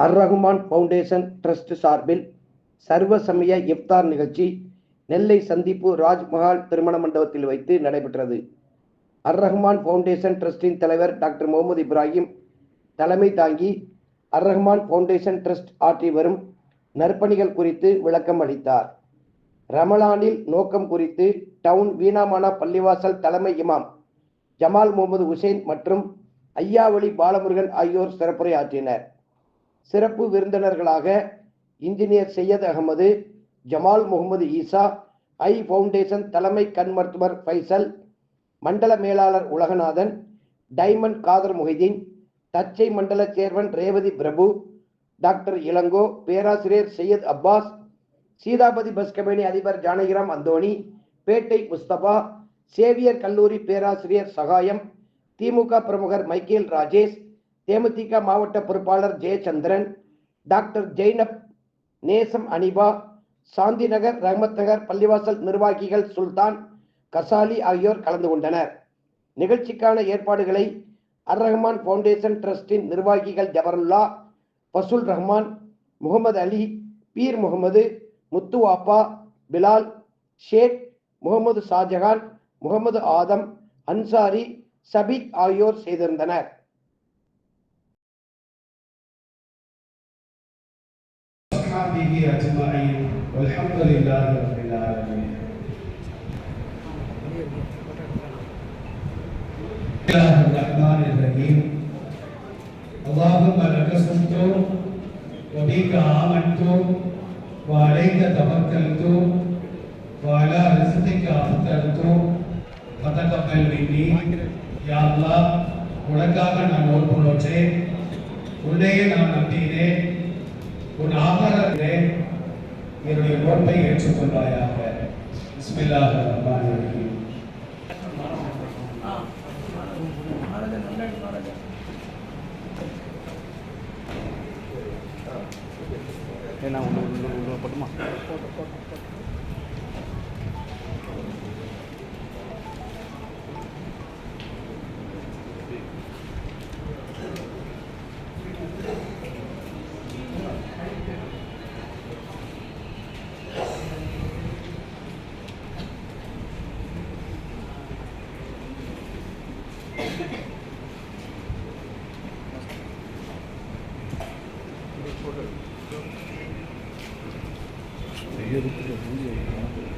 அர் Rahman foundation trust சார்பில் சர்வ சமய இஃப்தார் நிகழ்ச்சி நெல்லை சந்திப்பு ராஜ்மஹால் திருமண மண்டபத்தில் வைத்து நடைபெற்றது. அர் ரஹ்மான் ஃபவுண்டேஷன் ட்ரஸ்டின் தலைவர் டாக்டர் முகமது இப்ராஹிம் தலைமை தாங்கி அர் ரஹ்மான் ஃபவுண்டேஷன் ட்ரஸ்ட் ஆற்றி வரும் நற்பணிகள் குறித்து விளக்கம் அளித்தார். ரமலானில் நோக்கம் குறித்து டவுன் வீணாமானா பள்ளிவாசல் தலைமை இமாம் ஜமால் முகமது ஹுசைன் மற்றும் ஐயாவளி பாலமுருகன் ஆகியோர் சிறப்புரை ஆற்றினர் சிறப்பு விருந்தினர்களாக engineer Syed Ahmed Jamal Mohammed Isa eye foundation தலைமை கண் மருத்துவர் ஃபைசல் மண்டல மேலாளர் உலகநாதன் டைமண்ட் காதர் முஹிதீன் தச்சை மண்டல சேர்வன் ரேவதி பிரபு டாக்டர் இளங்கோ பேராசிரியர் சையத் அப்பாஸ் சீதாபதி பஸ் கம்பெனி அதிபர் ஜானகிராம் அந்தோணி பேட்டை முஸ்தபா சேவியர் கல்லூரி பேராசிரியர் சகாயம் திமுக பிரமுகர் மைக்கேல் ராஜேஷ் தேமுதிக மாவட்ட பொறுப்பாளர் ஜெயச்சந்திரன் டாக்டர் ஜெய்னப் நேசம் அனிபா சாந்தி நகர் ரஹமத் நகர் பள்ளிவாசல் நிர்வாகிகள் சுல்தான் கசாலி ஆகியோர் கலந்து கொண்டனர். நிகழ்ச்சிக்கான ஏற்பாடுகளை அர் ரஹ்மான் ஃபவுண்டேஷன் ட்ரஸ்டின் நிர்வாகிகள் ஜபருல்லா பசுல் ரஹ்மான் முகமது அலி பீர் முகமது முத்துவாப்பா பிலால் ஷேக் முகமது ஷாஜகான் முகமது ஆதம் அன்சாரி சபீக் ஆகியோர் செய்திருந்தனர். وأصحابه أجمعين والحمد لله رب العالمين بسم الله الرحمن الرحيم اللهم لك صمت وبك آمنت وعليك توكلت وعلى رزقك أفطرت فتقبل مني يا الله உனக்காக நான் நோன்பு நோற்றேன் உன்னையே நான் நம்பினேன் உன் ஆகாரத்திலே என்னுடைய நோன்பை ஏற்றுக்கொண்டாயாக. பிஸ்மில்லாஹ் ரஹ்மான் ரஹீம். ஏன்னா ஒன்று ஒன்று ஒன்று போட்டுமா? 阅读不是가있 는.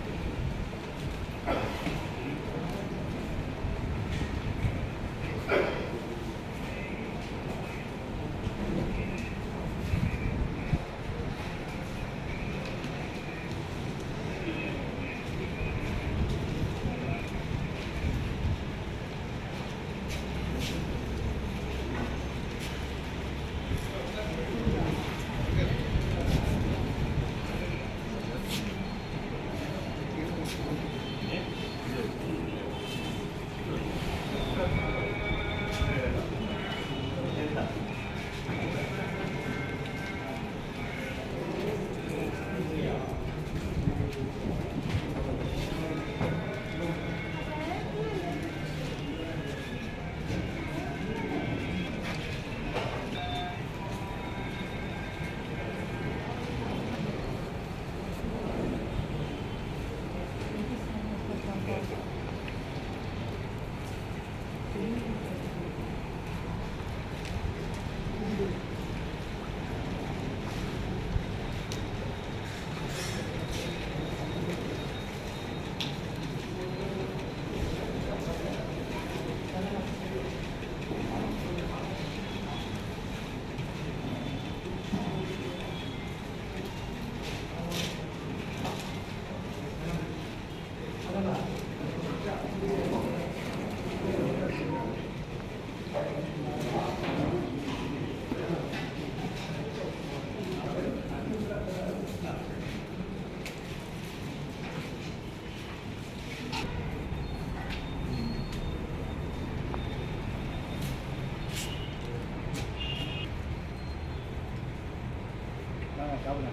危な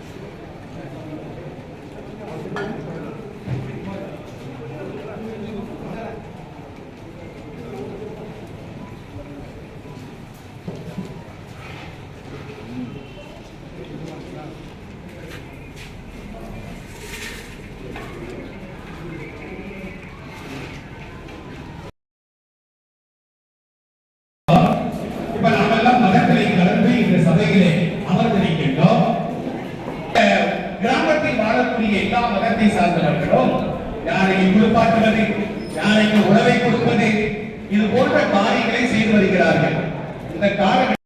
い。சபையிலே அமர்ந்திருக்கின்றோம். கிராமத்தில் வாழக்கூடிய எல்லா மதத்தை சார்ந்தவர்களும் யாரையும் குளிப்பாட்டுவது யாரையும் உணவை கொடுப்பது இது போன்ற காரியங்களை செய்து வருகிறார்கள். இந்த காரணம்